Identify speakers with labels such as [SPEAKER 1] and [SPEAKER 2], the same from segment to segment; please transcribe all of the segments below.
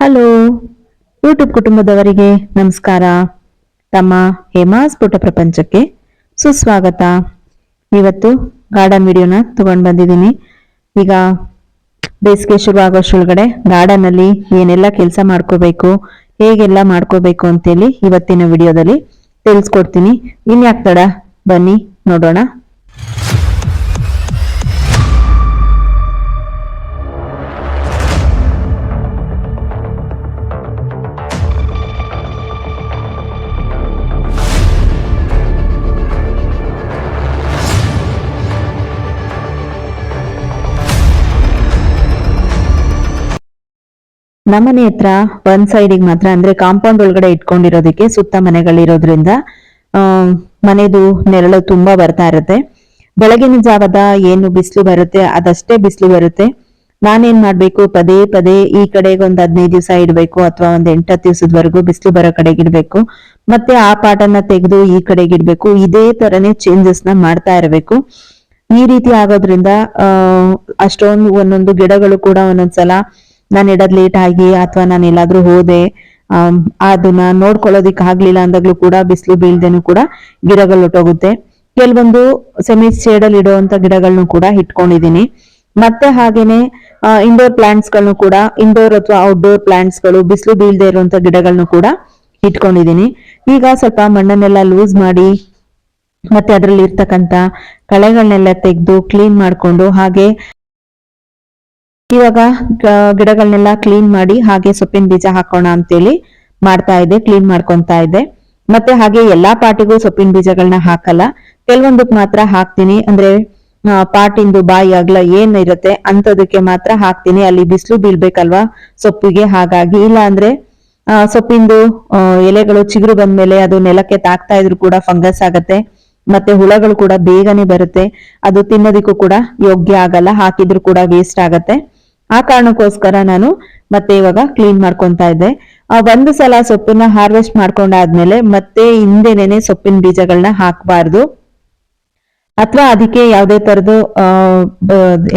[SPEAKER 1] Hello. YouTube ಕುಟುಂಬದವರಿಗೆ ನಮಸ್ಕಾರ. ತಮ್ಮ ಹೇಮಾಸ್ ಪುಟ ಪ್ರಪಂಚಕ್ಕೆ ಸುಸ್ವಾಗತ. ಇವತ್ತು ಗಾರ್ಡನ್ ವಿಡಿಯೋನ ತಗೊಂಡು ಬಂದಿದ್ದೀನಿ. ಈಗ ಬೇಸಿಗೆ ಶುರು ಆಗೋಷ್ಟೊಳಗಡೆ ಗಾರ್ಡನ್ ಅಲ್ಲಿ ಏನೆಲ್ಲ ಕೆಲಸ ಮಾಡ್ಕೋಬೇಕು, ಹೇಗೆಲ್ಲ ಮಾಡ್ಕೋಬೇಕು ಅಂತೇಳಿ ಇವತ್ತಿನ ವಿಡಿಯೋದಲ್ಲಿ ತಿಳಿಸ್ಕೊಡ್ತೀನಿ. ಇನ್ಯಾಕ್ ತಡ? ಬನ್ನಿ ನೋಡೋಣ. ನಮ್ಮನೆ ಹತ್ರ ಒಂದ್ ಸೈಡಿಗೆ ಮಾತ್ರ ಅಂದ್ರೆ ಕಾಂಪೌಂಡ್ ಒಳಗಡೆ ಇಟ್ಕೊಂಡಿರೋದಕ್ಕೆ ಸುತ್ತ ಮನೆಗಳಿರೋದ್ರಿಂದ ಮನೆದು ನೆರಳು ತುಂಬಾ ಬರ್ತಾ ಇರುತ್ತೆ. ಬೆಳಗಿನ ಜಾವದ ಏನು ಬಿಸಿಲು ಬರುತ್ತೆ, ಅದಷ್ಟೇ ಬಿಸಿಲು ಬರುತ್ತೆ. ನಾನೇನ್ ಮಾಡ್ಬೇಕು? ಪದೇ ಪದೇ ಈ ಕಡೆಗೆ ಒಂದ್ ಹದಿನೈದು ದಿವಸ ಇಡ್ಬೇಕು ಅಥವಾ ಒಂದ್ ಎಂಟತ್ತು ದಿವಸದವರೆಗೂ ಬಿಸಿಲು ಬರೋ ಕಡೆಗೆ ಇಡ್ಬೇಕು. ಮತ್ತೆ ಆ ಪಾಟನ್ನ ತೆಗೆದು ಈ ಕಡೆಗೆ ಇಡ್ಬೇಕು. ಇದೇ ತರನೇ ಚೇಂಜಸ್ನ ಮಾಡ್ತಾ ಇರಬೇಕು. ಈ ರೀತಿ ಆಗೋದ್ರಿಂದ ಅಷ್ಟೊಂದು ಒಂದೊಂದು ಗಿಡಗಳು ಕೂಡ ಒಂದೊಂದ್ಸಲ ನಾನು ಇಡೋದ್ ಲೇಟ್ ಆಗಿ ಅಥವಾ ನಾನು ಎಲ್ಲಾದ್ರೂ ಹೋದೆ ಆ ಅದನ್ನ ನೋಡ್ಕೊಳ್ಳೋದಿಕ್ ಆಗ್ಲಿಲ್ಲ ಅಂದಾಗ್ಲೂ ಕೂಡ ಬಿಸಿಲು ಬೀಳ್ದೇನು ಕೂಡ ಗಿಡಗಳು ಹೊಟ್ಟೋಗುತ್ತೆ ಕೆಲವೊಂದು ಸೆಮಿ ಶೇಡಲ್ಲಿ ಇಡುವಂತ ಗಿಡಗಳನ್ನು ಕೂಡ ಇಟ್ಕೊಂಡಿದೀನಿ. ಮತ್ತೆ ಹಾಗೇನೆ ಇಂಡೋರ್ ಪ್ಲಾಂಟ್ಸ್ಗಳನ್ನು ಕೂಡ ಇಂಡೋರ್ ಅಥವಾ ಔಟ್ಡೋರ್ ಪ್ಲಾಂಟ್ಸ್ಗಳು, ಬಿಸಿಲು ಬೀಳದೆ ಇರುವಂತ ಗಿಡಗಳನ್ನು ಕೂಡ ಇಟ್ಕೊಂಡಿದೀನಿ. ಈಗ ಸ್ವಲ್ಪ ಮಣ್ಣನ್ನೆಲ್ಲ ಲೂಸ್ ಮಾಡಿ, ಮತ್ತೆ ಅದರಲ್ಲಿ ಇರ್ತಕ್ಕಂತ ಕಳೆಗಳನ್ನೆಲ್ಲ ತೆಗೆದು ಕ್ಲೀನ್ ಮಾಡ್ಕೊಂಡು ಹಾಗೆ ಇವಾಗ ಗಿಡಗಳನ್ನೆಲ್ಲ ಕ್ಲೀನ್ ಮಾಡಿ ಹಾಗೆ ಸೊಪ್ಪಿನ ಬೀಜ ಹಾಕೋಣ ಅಂತೇಳಿ ಮಾಡ್ತಾ ಇದೆ ಕ್ಲೀನ್ ಮಾಡ್ಕೊಂತಾ ಇದೆ. ಮತ್ತೆ ಹಾಗೆ ಎಲ್ಲಾ ಪಾಟಿಗೂ ಸೊಪ್ಪಿನ ಬೀಜಗಳನ್ನ ಹಾಕಲ್ಲ. ಕೆಲವೊಂದಕ್ ಮಾತ್ರ ಹಾಕ್ತೀನಿ. ಅಂದ್ರೆ ಪಾಟಿಂದು ಬಾಯಿ ಅಗ್ಲ ಏನ್ ಇರುತ್ತೆ ಅಂತದಕ್ಕೆ ಮಾತ್ರ ಹಾಕ್ತೀನಿ. ಅಲ್ಲಿ ಬಿಸಿಲು ಬೀಳ್ಬೇಕಲ್ವಾ ಸೊಪ್ಪಿಗೆ ಹಾಗಾಗಿ. ಇಲ್ಲ ಅಂದ್ರೆ ಆ, ಸೊಪ್ಪಿಂದು ಎಲೆಗಳು ಚಿಗುರು ಬಂದ್ಮೇಲೆ ಅದು ನೆಲಕ್ಕೆ ತಾಕ್ತಾ ಇದ್ರು ಕೂಡ ಫಂಗಸ್ ಆಗತ್ತೆ. ಮತ್ತೆ ಹುಳಗಳು ಕೂಡ ಬೇಗನೆ ಬರುತ್ತೆ. ಅದು ತಿನ್ನೋದಿಕ್ಕೂ ಕೂಡ ಯೋಗ್ಯ ಆಗಲ್ಲ. ಹಾಕಿದ್ರು ಕೂಡ ವೇಸ್ಟ್ ಆಗತ್ತೆ. ಆ ಕಾರಣಕ್ಕೋಸ್ಕರ ನಾನು ಮತ್ತೆ ಇವಾಗ ಕ್ಲೀನ್ ಮಾಡ್ಕೊತಾ ಇದ್ದೆ. ಆ ಒಂದು ಸಲ ಸೊಪ್ಪನ್ನ ಹಾರ್ವೆಸ್ಟ್ ಮಾಡ್ಕೊಂಡಾದ್ಮೇಲೆ ಮತ್ತೆ ಹಿಂದೆನೇನೆ ಸೊಪ್ಪಿನ ಬೀಜಗಳನ್ನ ಹಾಕಬಾರ್ದು. ಅಥವಾ ಅದಕ್ಕೆ ಯಾವುದೇ ತರದ್ದು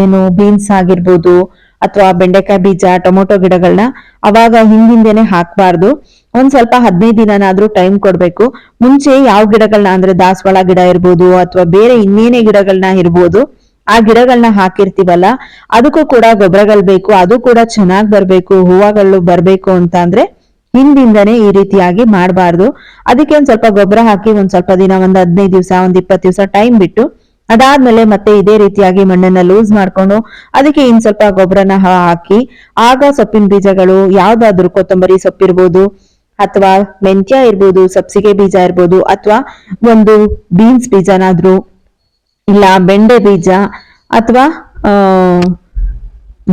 [SPEAKER 1] ಏನು ಬೀನ್ಸ್ ಆಗಿರ್ಬೋದು, ಅಥವಾ ಬೆಂಡೆಕಾಯಿ ಬೀಜ, ಟೊಮೊಟೊ ಗಿಡಗಳನ್ನ ಅವಾಗ ಹಿಂದಿಂದೇನೆ ಹಾಕಬಾರ್ದು. ಒಂದ್ ಸ್ವಲ್ಪ ಹದಿನೈದು ದಿನನಾದ್ರೂ ಟೈಮ್ ಕೊಡ್ಬೇಕು. ಮುಂಚೆ ಯಾವ ಗಿಡಗಳನ್ನ ಅಂದ್ರೆ ದಾಸವಾಳ ಗಿಡ ಇರ್ಬೋದು, ಅಥವಾ ಬೇರೆ ಇನ್ನೇನೇ ಗಿಡಗಳನ್ನ ಇರ್ಬೋದು ಆ ಗಿಡಗಳನ್ನ ಹಾಕಿರ್ತೀವಲ್ಲ, ಅದಕ್ಕೂ ಕೂಡ ಗೊಬ್ಬರಗಳು ಬೇಕು, ಅದು ಕೂಡ ಚೆನ್ನಾಗ್ ಬರಬೇಕು ಹೂವಗಳು ಬರಬೇಕು ಅಂತ ಅಂದ್ರೆ ಹಿಂದಿಂದನೇ ಈ ರೀತಿಯಾಗಿ ಮಾಡಬಾರ್ದು. ಅದಕ್ಕೆ ಒಂದ್ ಸ್ವಲ್ಪ ಗೊಬ್ಬರ ಹಾಕಿ ಒಂದ್ ಸ್ವಲ್ಪ ದಿನ, ಒಂದ್ ಹದಿನೈದು ದಿವಸ, ಒಂದ್ ಇಪ್ಪತ್ತು ದಿವಸ ಟೈಮ್ ಬಿಟ್ಟು ಅದಾದ್ಮೇಲೆ ಮತ್ತೆ ಇದೇ ರೀತಿಯಾಗಿ ಮಣ್ಣನ್ನ ಲೂಸ್ ಮಾಡ್ಕೊಂಡು ಅದಕ್ಕೆ ಇನ್ ಸ್ವಲ್ಪ ಗೊಬ್ಬರನ ಹಾಕಿ ಆಗ ಸೊಪ್ಪಿನ ಬೀಜಗಳು, ಯಾವ್ದಾದ್ರು ಕೊತ್ತಂಬರಿ ಸೊಪ್ಪಿರ್ಬೋದು ಅಥವಾ ಮೆಂತ್ಯ ಇರ್ಬೋದು, ಸಬ್ಸಿಗೆ ಬೀಜ ಇರ್ಬೋದು, ಅಥವಾ ಒಂದು ಬೀನ್ಸ್ ಬೀಜನಾದ್ರೂ ಇಲ್ಲ, ಬೆಂಡೆ ಬೀಜ ಅಥವಾ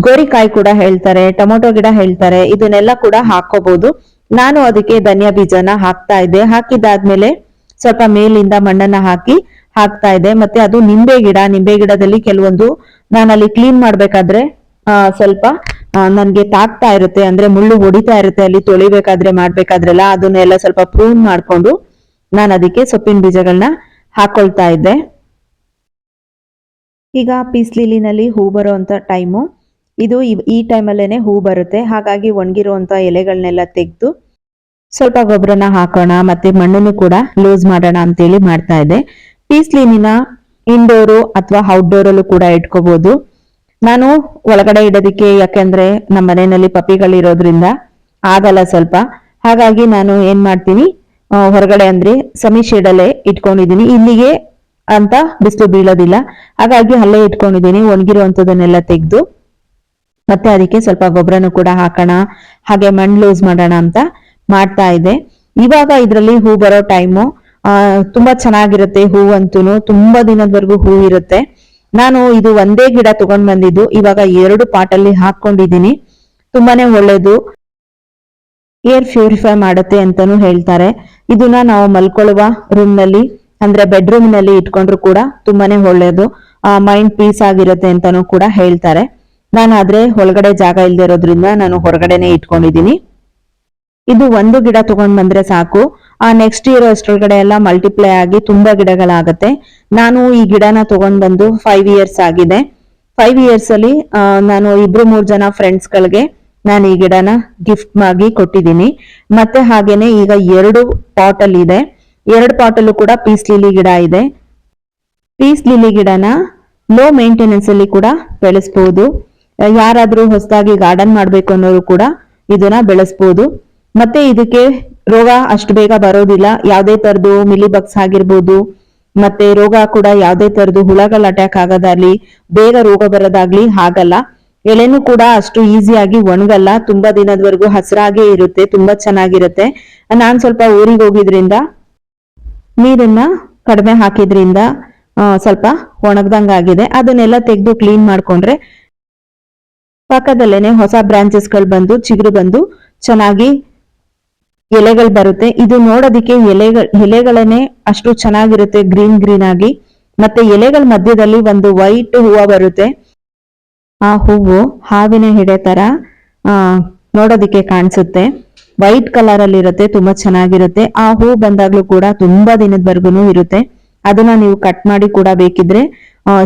[SPEAKER 1] ಗೋರಿಕಾಯಿ ಕೂಡ ಹೇಳ್ತಾರೆ, ಟೊಮೊಟೊ ಗಿಡ ಹೇಳ್ತಾರೆ, ಇದನ್ನೆಲ್ಲ ಕೂಡ ಹಾಕೋಬಹುದು ನಾನು ಅದಕ್ಕೆ ಧನಿಯಾ ಬೀಜನ ಹಾಕ್ತಾ ಇದ್ದೆ. ಹಾಕಿದಾದ್ಮೇಲೆ ಸ್ವಲ್ಪ ಮೇಲಿಂದ ಮಣ್ಣನ್ನ ಹಾಕಿ ಹಾಕ್ತಾ ಇದೆ ಮತ್ತೆ ಅದು ನಿಂಬೆ ಗಿಡ, ನಿಂಬೆ ಗಿಡದಲ್ಲಿ ಕೆಲವೊಂದು ನಾನು ಅಲ್ಲಿ ಕ್ಲೀನ್ ಮಾಡ್ಬೇಕಾದ್ರೆ ಸ್ವಲ್ಪ ನನ್ಗೆ ತಾಕ್ತಾ ಇರುತ್ತೆ. ಅಂದ್ರೆ ಮುಳ್ಳು ಹೊಡಿತಾ ಇರುತ್ತೆ. ಅಲ್ಲಿ ತೊಳಿಬೇಕಾದ್ರೆ, ಮಾಡ್ಬೇಕಾದ್ರೆಲ್ಲ ಅದನ್ನೆಲ್ಲ ಸ್ವಲ್ಪ ಪ್ರೂನ್ ಮಾಡ್ಕೊಂಡು ನಾನು ಅದಕ್ಕೆ ಸೊಪ್ಪಿನ ಬೀಜಗಳನ್ನ ಹಾಕೊಳ್ತಾ ಇದ್ದೆ. ಈಗ ಪೀಸ್ ಲಿಲಿನಲ್ಲಿ ಹೂ ಬರುವಂಥ ಟೈಮು. ಇದು ಈ ಟೈಮಲ್ಲೇ ಹೂ ಬರುತ್ತೆ. ಹಾಗಾಗಿ ಒಣಗಿರುವಂಥ ಎಲೆಗಳನ್ನೆಲ್ಲ ತೆಗೆದು ಸ್ವಲ್ಪ ಗೊಬ್ಬರನ ಹಾಕೋಣ, ಮತ್ತೆ ಮಣ್ಣನ್ನು ಕೂಡ ಲೂಸ್ ಮಾಡೋಣ ಅಂತೇಳಿ ಮಾಡ್ತಾ ಇದೆ ಪೀಸ್ ಲಿನಿನ ಇಂಡೋರು ಅಥವಾ ಔಟ್ಡೋರಲ್ಲೂ ಕೂಡ ಇಟ್ಕೋಬೋದು. ನಾನು ಒಳಗಡೆ ಇಡೋದಕ್ಕೆ ಯಾಕೆಂದ್ರೆ ನಮ್ಮ ಮನೆಯಲ್ಲಿ ಪಪಿಗಳಿರೋದ್ರಿಂದ ಆಗಲ್ಲ ಸ್ವಲ್ಪ. ಹಾಗಾಗಿ ನಾನು ಏನು ಮಾಡ್ತೀನಿ ಹೊರಗಡೆ ಅಂದ್ರೆ ಸೆಮಿ ಶೇಡಲ್ಲೇ ಇಟ್ಕೊಂಡಿದೀನಿ ಇಲ್ಲಿಗೆ ಅಂತ ಬಿಸಿಲು ಬೀಳೋದಿಲ್ಲ. ಹಾಗಾಗಿ ಅಲ್ಲೇ ಇಟ್ಕೊಂಡಿದ್ದೀನಿ, ಒಣಗಿರುವಂಥದ್ದನ್ನೆಲ್ಲ ತೆಗೆದು. ಮತ್ತೆ ಅದಕ್ಕೆ ಸ್ವಲ್ಪ ಗೊಬ್ಬರನು ಕೂಡ ಹಾಕೋಣ, ಹಾಗೆ ಮಣ್ಣು ಲೂಸ್ ಮಾಡೋಣ ಅಂತ ಮಾಡ್ತಾ ಇದೆ ಇವಾಗ ಇದರಲ್ಲಿ ಹೂ ಬರೋ ಟೈಮು ತುಂಬಾ ಚೆನ್ನಾಗಿರುತ್ತೆ ಹೂವಂತೂ ತುಂಬಾ ದಿನದವರೆಗೂ ಹೂ ಇರುತ್ತೆ. ನಾನು ಇದು ಒಂದೇ ಗಿಡ ತಗೊಂಡ್ ಬಂದಿದ್ದು, ಇವಾಗ ಎರಡು ಪಾಟಲ್ಲಿ ಹಾಕೊಂಡಿದ್ದೀನಿ ತುಂಬಾನೇ ಒಳ್ಳೇದು. ಏರ್ ಪ್ಯೂರಿಫೈ ಮಾಡುತ್ತೆ ಅಂತಾನು ಹೇಳ್ತಾರೆ. ಇದನ್ನ ನಾವು ಮಲ್ಕೊಳ್ಳುವ ರೂಮ್ನಲ್ಲಿ ಅಂದ್ರೆ ಬೆಡ್ರೂಮ್ನಲ್ಲಿ ಇಟ್ಕೊಂಡ್ರು ಕೂಡ ತುಂಬಾನೇ ಒಳ್ಳೇದು. ಮೈಂಡ್ ಪೀಸ್ ಆಗಿರುತ್ತೆ ಅಂತಾನು ಕೂಡ ಹೇಳ್ತಾರೆ. ನಾನು ಆದ್ರೆ ಒಳಗಡೆ ಜಾಗ ಇಲ್ಲದೆ ಇರೋದ್ರಿಂದ ನಾನು ಹೊರಗಡೆನೆ ಇಟ್ಕೊಂಡಿದ್ದೀನಿ. ಇದು ಒಂದು ಗಿಡ ತಗೊಂಡ್ ಬಂದ್ರೆ ಸಾಕು. ಆ ನೆಕ್ಸ್ಟ್ ಇಯರ್ ಅಷ್ಟೊಳಗಡೆ ಎಲ್ಲ ಮಲ್ಟಿಪ್ಲೈ ಆಗಿ ತುಂಬಾ ಗಿಡಗಳಾಗತ್ತೆ. ನಾನು ಈ ಗಿಡನ ತಗೊಂಡ್ ಬಂದು ಫೈವ್ ಇಯರ್ಸ್ ಆಗಿದೆ. ಫೈವ್ ಇಯರ್ಸ್ ಅಲ್ಲಿ ನಾನು ಇಬ್ರು ಮೂರ್ ಜನ ಫ್ರೆಂಡ್ಸ್ ಗಳಿಗೆ ನಾನು ಈ ಗಿಡನ ಗಿಫ್ಟ್ ಆಗಿ ಕೊಟ್ಟಿದ್ದೀನಿ. ಮತ್ತೆ ಹಾಗೇನೆ ಈಗ ಎರಡು ಪಾಟ್ ಅಲ್ಲಿ ಇದೆ. ಎರಡು ಪಾಟಲ್ಲೂ ಕೂಡ ಪೀಸ್ ಲಿಲಿ ಗಿಡ ಇದೆ. ಪೀಸ್ ಲಿಲಿ ಗಿಡನ ಲೋ ಮೇಂಟೆನೆನ್ಸ್ ಅಲ್ಲಿ ಕೂಡ ಬೆಳೆಸಬಹುದು ಯಾರಾದ್ರೂ ಹೊಸದಾಗಿ ಗಾರ್ಡನ್ ಮಾಡಬೇಕು ಅನ್ನೋರು ಕೂಡ ಇದನ್ನ ಬೆಳೆಸಬಹುದು ಮತ್ತೆ ಇದಕ್ಕೆ ರೋಗ ಅಷ್ಟು ಬೇಗ ಬರೋದಿಲ್ಲ. ಯಾವುದೇ ತರದ್ದು ಮಿಲಿಬಗ್ಸ್ ಆಗಿರ್ಬೋದು, ಮತ್ತೆ ರೋಗ ಕೂಡ ಯಾವುದೇ ತರದ್ದು ಹುಳಗಳ ಅಟ್ಯಾಕ್ ಆಗೋದಾಗ್ಲಿ, ಬೇಗ ರೋಗ ಬರೋದಾಗ್ಲಿ ಆಗಲ್ಲ ಎಲೆನೂ ಕೂಡ ಅಷ್ಟು ಈಸಿಯಾಗಿ ಒಣಗಲ್ಲ. ತುಂಬಾ ದಿನದವರೆಗೂ ಹಸಿರಾಗೇ ಇರುತ್ತೆ, ತುಂಬಾ ಚೆನ್ನಾಗಿರುತ್ತೆ. ನಾನ್ ಸ್ವಲ್ಪ ಊರಿಗೆ ಹೋಗಿದ್ರಿಂದ ನೀರನ್ನ ಕಡಿಮೆ ಹಾಕಿದ್ರಿಂದ ಸ್ವಲ್ಪ ಒಣಗ್ದಂಗ ಆಗಿದೆ. ಅದನ್ನೆಲ್ಲ ತೆಗೆದು ಕ್ಲೀನ್ ಮಾಡ್ಕೊಂಡ್ರೆ ಪಕ್ಕದಲ್ಲೇನೆ ಹೊಸ ಬ್ರಾಂಚಸ್ಗಳು ಬಂದು, ಚಿಗುರು ಬಂದು ಚೆನ್ನಾಗಿ ಎಲೆಗಳು ಬರುತ್ತೆ. ಇದು ನೋಡೋದಿಕ್ಕೆ ಎಲೆಗಳ ಎಲೆಗಳನ್ನೇ ಅಷ್ಟು ಚೆನ್ನಾಗಿರುತ್ತೆ ಗ್ರೀನ್ ಗ್ರೀನ್ ಆಗಿ. ಮತ್ತೆ ಎಲೆಗಳ ಮಧ್ಯದಲ್ಲಿ ಒಂದು ವೈಟ್ ಹೂವು ಬರುತ್ತೆ. ಆ ಹೂವು ಹಾವಿನ ಹಿಡೆ ತರ, ಆ, ನೋಡೋದಿಕ್ಕೆ ಕಾಣಿಸುತ್ತೆ. ವೈಟ್ ಕಲರ್ ಅಲ್ಲಿ ಇರುತ್ತೆ, ತುಂಬಾ ಚೆನ್ನಾಗಿರುತ್ತೆ. ಆ ಹೂ ಬಂದಾಗ್ಲೂ ಕೂಡ ತುಂಬಾ ದಿನದವರೆಗೂ ಇರುತ್ತೆ. ಅದನ್ನ ನೀವು ಕಟ್ ಮಾಡಿ ಕೂಡ ಬೇಕಿದ್ರೆ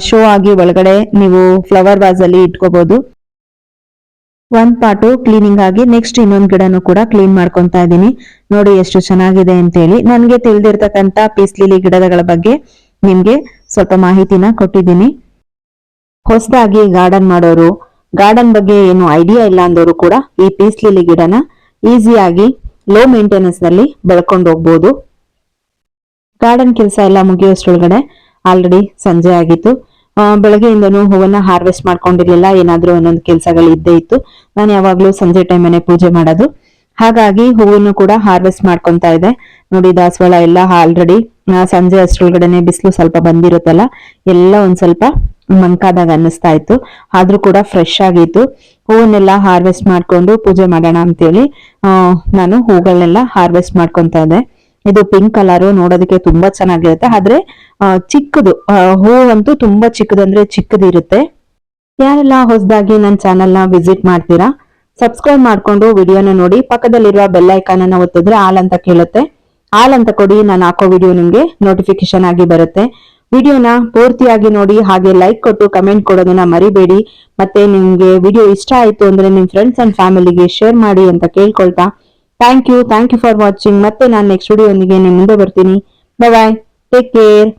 [SPEAKER 1] ಶೋ ಆಗಿ ಒಳಗಡೆ ನೀವು ಫ್ಲವರ್ ವಾಸ್ ಅಲ್ಲಿ ಇಟ್ಕೋಬಹುದು ಒಂದ್ ಪಾಟು ಕ್ಲೀನಿಂಗ್ ಆಗಿ ನೆಕ್ಸ್ಟ್ ಇನ್ನೊಂದ್ ಗಿಡನು ಕೂಡ ಕ್ಲೀನ್ ಮಾಡ್ಕೊಂತಾ ಇದ್ದೀನಿ. ನೋಡಿ ಎಷ್ಟು ಚೆನ್ನಾಗಿದೆ ಅಂತ ಹೇಳಿ ನನ್ಗೆ ತಿಳಿದಿರ್ತಕ್ಕಂತ ಪೀಸ್ಲಿಲಿ ಗಿಡಗಳ ಬಗ್ಗೆ ನಿಮ್ಗೆ ಸ್ವಲ್ಪ ಮಾಹಿತಿನ ಕೊಟ್ಟಿದ್ದೀನಿ. ಹೊಸದಾಗಿ ಗಾರ್ಡನ್ ಮಾಡೋರು ಗಾರ್ಡನ್ ಬಗ್ಗೆ ಏನು ಐಡಿಯಾ ಇಲ್ಲ ಅಂದವರು ಕೂಡ ಈ ಪೀಸ್ಲಿಲಿ ಗಿಡನ ಈಸಿಯಾಗಿ ಲೋ ಮೇಂಟೆನೆನ್ಸ್ನಲ್ಲಿ ಬೆಳ್ಕೊಂಡು ಹೋಗ್ಬೋದು. ಗಾರ್ಡನ್ ಕೆಲಸ ಎಲ್ಲ ಮುಗಿಯೋಷ್ಟ್ರೊಳಗಡೆ ಆಲ್ರೆಡಿ ಸಂಜೆ ಆಗಿತ್ತು. ಬೆಳಗ್ಗೆಯಿಂದನೂ ಹೂವನ್ನ ಹಾರ್ವೆಸ್ಟ್ ಮಾಡ್ಕೊಂಡಿರ್ಲಿಲ್ಲ, ಏನಾದ್ರೂ ಒಂದೊಂದು ಕೆಲಸಗಳು ಇದ್ದೇ ಇತ್ತು. ನಾನು ಯಾವಾಗ್ಲೂ ಸಂಜೆ ಟೈಮನೆ ಪೂಜೆ ಮಾಡೋದು. ಹಾಗಾಗಿ ಹೂವನ್ನು ಕೂಡ ಹಾರ್ವೆಸ್ಟ್ ಮಾಡ್ಕೊಂತ ಇದೆ ನೋಡಿ, ದಾಸವಾಳ ಎಲ್ಲ ಆಲ್ರೆಡಿ ಸಂಜೆ ಅಷ್ಟ್ರೊಳಗಡೆನೆ ಬಿಸಿಲು ಸ್ವಲ್ಪ ಬಂದಿರುತ್ತಲ್ಲ, ಎಲ್ಲ ಒಂದ್ ಸ್ವಲ್ಪ ಮಂಕಾದಾಗ ಅನ್ನಿಸ್ತಾ ಇತ್ತು. ಆದ್ರೂ ಕೂಡ ಫ್ರೆಶ್ ಆಗಿತ್ತು. ಹೂವನ್ನೆಲ್ಲ ಹಾರ್ವೆಸ್ಟ್ ಮಾಡ್ಕೊಂಡು ಪೂಜೆ ಮಾಡೋಣ ಅಂತೇಳಿ ನಾನು ಹೂಗಳನ್ನೆಲ್ಲ ಹಾರ್ವೆಸ್ಟ್ ಮಾಡ್ಕೊತಾ ಇದ್ದೆ. ಇದು ಪಿಂಕ್ ಕಲರ್ ನೋಡೋದಕ್ಕೆ ತುಂಬಾ ಚೆನ್ನಾಗಿರುತ್ತೆ. ಆದ್ರೆ ಚಿಕ್ಕದು ಹೂ ಹೂವಂತೂ ತುಂಬಾ ಚಿಕ್ಕದಂದ್ರೆ ಚಿಕ್ಕದಿರುತ್ತೆ ಯಾರೆಲ್ಲ ಹೊಸದಾಗಿ ನನ್ನ ಚಾನೆಲ್ನ ವಿಸಿಟ್ ಮಾಡ್ತೀರಾ ಸಬ್ಸ್ಕ್ರೈಬ್ ಮಾಡ್ಕೊಂಡು ವಿಡಿಯೋನ ನೋಡಿ, ಪಕ್ಕದಲ್ಲಿರುವ ಬೆಲ್ ಐಕಾನ್ ಅನ್ನ ಒತ್ತಿದ್ರೆ ಆಲ್ ಅಂತ ಕೇಳುತ್ತೆ. ಆಲ್ ಅಂತ ಕೊಡಿ, ನಾನು ಹಾಕೋ ವಿಡಿಯೋ ನಿಮ್ಗೆ ನೋಟಿಫಿಕೇಶನ್ ಆಗಿ ಬರುತ್ತೆ. ವಿಡಿಯೋನ ಪೂರ್ತಿಯಾಗಿ ನೋಡಿ ಹಾಗೆ ಲೈಕ್ ಕೊಟ್ಟು ಕಮೆಂಟ್ ಕೊಡೋದನ್ನ ಮರಿಬೇಡಿ. ಮತ್ತೆ ನಿಮ್ಗೆ ವಿಡಿಯೋ ಇಷ್ಟ ಆಯ್ತು ಅಂದ್ರೆ ನಿಮ್ ಫ್ರೆಂಡ್ಸ್ ಅಂಡ್ ಫ್ಯಾಮಿಲಿಗೆ ಶೇರ್ ಮಾಡಿ ಅಂತ ಕೇಳ್ಕೊಳ್ತಾ. Thank you thank you for watching ಮತ್ತೆ ನಾನು ನೆಕ್ಸ್ಟ್ ವಿಡಿಯೋ ಒಂದಿಗೆ ನಿಮ್ ಮುಂದೆ ಬರ್ತೀನಿ. Bye take care